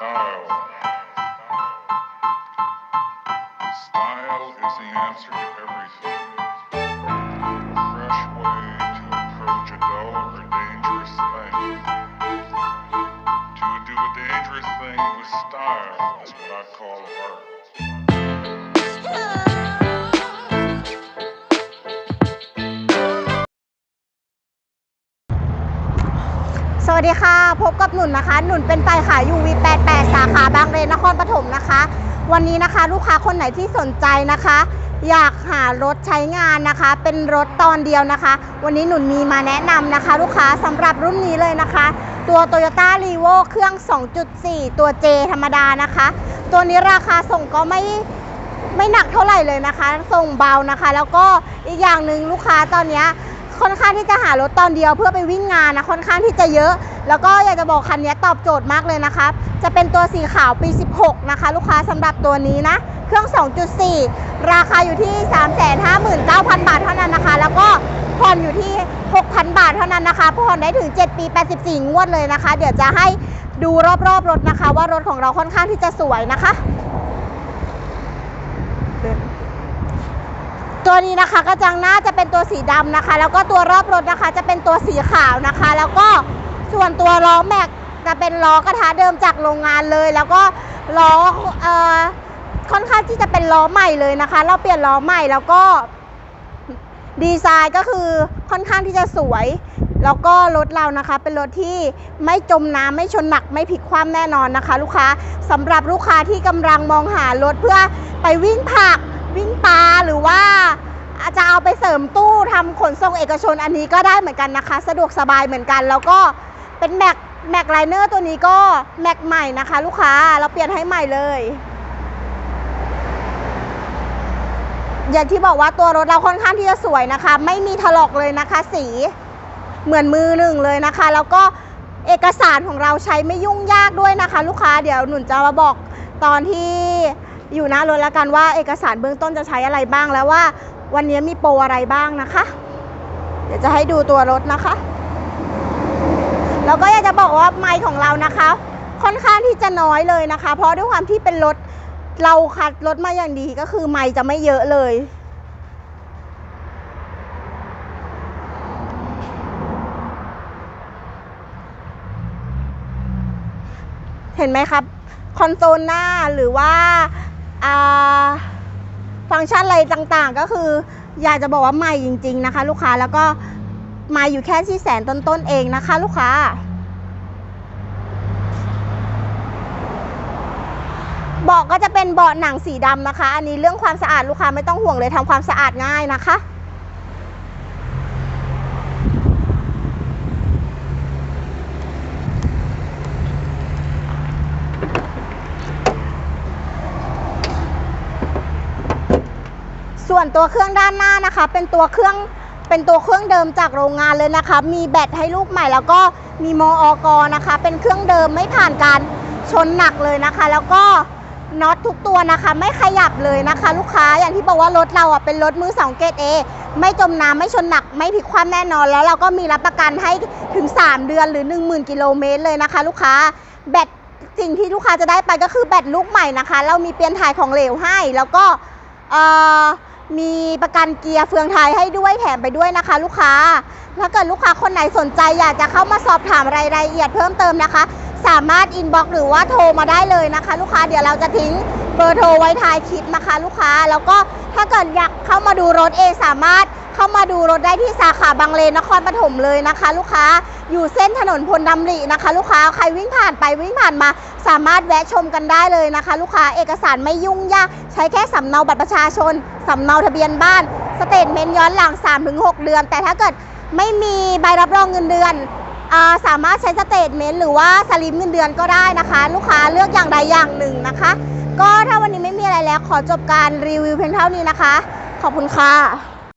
Style. Style is the answer to everything. A fresh way to approach a dull or dangerous thing. To do a dangerous thing with style is what I call art. วัสดีค่ะ พบกับหนุนนะคะ หนุนเป็นฝ่ายขายอยู่ V88 สาขาบางเลนนครปฐมนะคะ วันนี้นะคะลูกค้าคนไหนที่สนใจนะคะ อยากหารถใช้งานนะคะ เป็นรถตอนเดียวนะคะ วันนี้หนุนมีมาแนะนำนะคะ ลูกค้าสำหรับรุ่นนี้เลยนะคะ ตัว Toyota r e v o เครื่อง 2.4 ตัว J ธรรมดานะคะ ตัวนี้ราคาส่งก็ไม่ไม่หนักเท่าไหร่เลยนะคะ ส่งเบานะคะ แล้วก็อีกอย่างหนึ่งลูกค้าตอนเนี้ย ค่อนข้างที่จะหารถตอนเดียวเพื่อไปวิ่งงานนะค่อนข้างที่จะเยอะ แล้วก็อยากจะบอกคันนี้ตอบโจทย์มากเลยนะคะ จะเป็นตัวสีขาวปี 16 นะคะ ลูกค้าสำหรับตัวนี้นะ เครื่อง 2.4 ราคาอยู่ที่ 359,000 บาทเท่านั้นนะคะ แล้วก็ผ่อนอยู่ที่ 6,000 บาทเท่านั้นนะคะผ่อนได้ถึง 7 ปี 84 งวดเลยนะคะ เดี๋ยวจะให้ดูรอบๆรถนะคะ ว่ารถของเราค่อนข้างที่จะสวยนะคะ ตัวนี้นะคะกระจังหน้าจะเป็นตัวสีดำนะคะ แล้วก็ตัวรอบรถนะคะจะเป็นตัวสีขาวนะคะ แล้วก็ส่วนตัวล้อแม็กจะเป็นล้อกระทะเดิมจากโรงงานเลย แล้วก็ล้อเอ่อค่อนข้างที่จะเป็นล้อใหม่เลยนะคะ เราเปลี่ยนล้อใหม่แล้วก็ดีไซน์ก็คือค่อนข้างที่จะสวย แล้วก็รถเรานะคะ เป็นรถที่ไม่จมน้ำไม่ชนหนักไม่พลิกคว่ำแน่นอนนะคะ ลูกค้าสำหรับลูกค้าที่กำลังมองหารถเพื่อไปวิ่งผักวิ่งปลาหรือว่าอา จะเอาไปเสริมตู้ทำขนส่งเอกชนอันนี้ก็ได้เหมือนกันนะคะ สะดวกสบายเหมือนกัน แล้วก็เป็นแม็กแม็กไลเนอร์ตัวนี้ก็แม็กใหม่นะคะ ลูกค้าเราเปลี่ยนให้ใหม่เลย อย่างที่บอกว่าตัวรถเราค่อนข้างที่จะสวยนะคะ ไม่มีถลอกเลยนะคะ สีเหมือนมือหนึ่งเลยนะคะ แล้วก็เอกสารของเราใช้ไม่ยุ่งยากด้วยนะคะ ลูกค้าเดี๋ยวหนุนจะมาบอกตอนที่อยู่หน้ารถแล้วกันว่าเอกสารเบื้องต้นจะใช้อะไรบ้างแล้วว่า วันนี้มีโปรอะไรบ้างนะคะ เดี๋ยวจะให้ดูตัวรถนะคะ แล้วก็อยากจะบอกว่าไมค์ของเรานะคะ ค่อนข้างที่จะน้อยเลยนะคะ เพราะด้วยความที่เป็นรถเราคัดรถมาอย่างดีก็คือไมค์จะไม่เยอะเลยเห็นไหมครับ คอนโซลหน้าหรือว่าอ่า ฟังก์ชันอะไรต่างๆ ก็คือ อยากจะบอกว่าใหม่จริง ๆนะคะ ลูกค้าแล้วก็มาอยู่แค่ที่แสนต้นๆเองนะคะ ลูกค้า เบาะก็จะเป็นเบาะหนังสีดำนะคะ อันนี้เรื่องความสะอาดลูกค้าไม่ต้องห่วงเลยทำความสะอาดง่ายนะคะ ส่วนตัวเครื่องด้านหน้านะคะ เป็นตัวเครื่องเป็นตัวเครื่องเดิมจากโรงงานเลยนะคะ มีแบตให้ลูกใหม่แล้วก็มีมออกนะคะ เป็นเครื่องเดิมไม่ผ่านการชนหนักเลยนะคะ แล้วก็น็อตทุกตัวนะคะ ไม่ขยับเลยนะคะ ลูกค้าอย่างที่บอกว่ารถเราอะเป็นรถมือสองเกรดเอไม่จมน้ำไม่ชนหนักไม่พลิกคว่ำแน่นอน แล้วเราก็มีรับประกันให้ถึง 3 เดือนหรือ 10,000 กิโลเมตรเลยนะคะ ลูกค้าแบตสิ่งที่ลูกค้าจะได้ไปก็คือแบตลูกใหม่นะคะ เรามีเปลี่ยนถ่ายของเหลวให้แล้วก็เอ่อ มีประกันเกียร์เฟืองไทยให้ด้วยแถมไปด้วยนะคะ ลูกค้า ถ้าเกิดลูกค้าคนไหนสนใจอยากจะเข้ามาสอบถามรายละเอียดเพิ่มเติมนะคะ สามารถอินบ็อกหรือว่าโทรมาได้เลยนะคะ ลูกค้าเดี๋ยวเราจะทิ้งเบอร์โทรไว้ท้ายคลิปนะคะ ลูกค้าแล้วก็ถ้าเกิดอยากเข้ามาดูรถเองสามารถเข้ามาดูรถได้ที่สาขาบางเลนนครปฐมเลยนะคะ ลูกค้าอยู่เส้นถนนพลดำรินะคะ ลูกค้าใครวิ่งผ่านไปวิ่งผ่านมา สามารถแวะชมกันได้เลยนะคะ ลูกค้าเอกสารไม่ยุ่งยากใช้แค่สำเนาบัตรประชาชน สำเนาทะเบียนบ้านสเตทเมนต์ย้อนหลัง 3-6 เดือน แต่ถ้าเกิดไม่มีใบรับรองเงินเดือนอสามารถใช้สเตทเมนต์หรือว่าสลิปเงินเดือนก็ได้นะคะ ลูกค้าเลือกอย่างใดอย่างหนึ่งนะคะ ก็ถ้าวันนี้ไม่มีอะไรแล้วขอจบการรีวิวเพียงเท่านี้นะคะ ขอบคุณค่ะ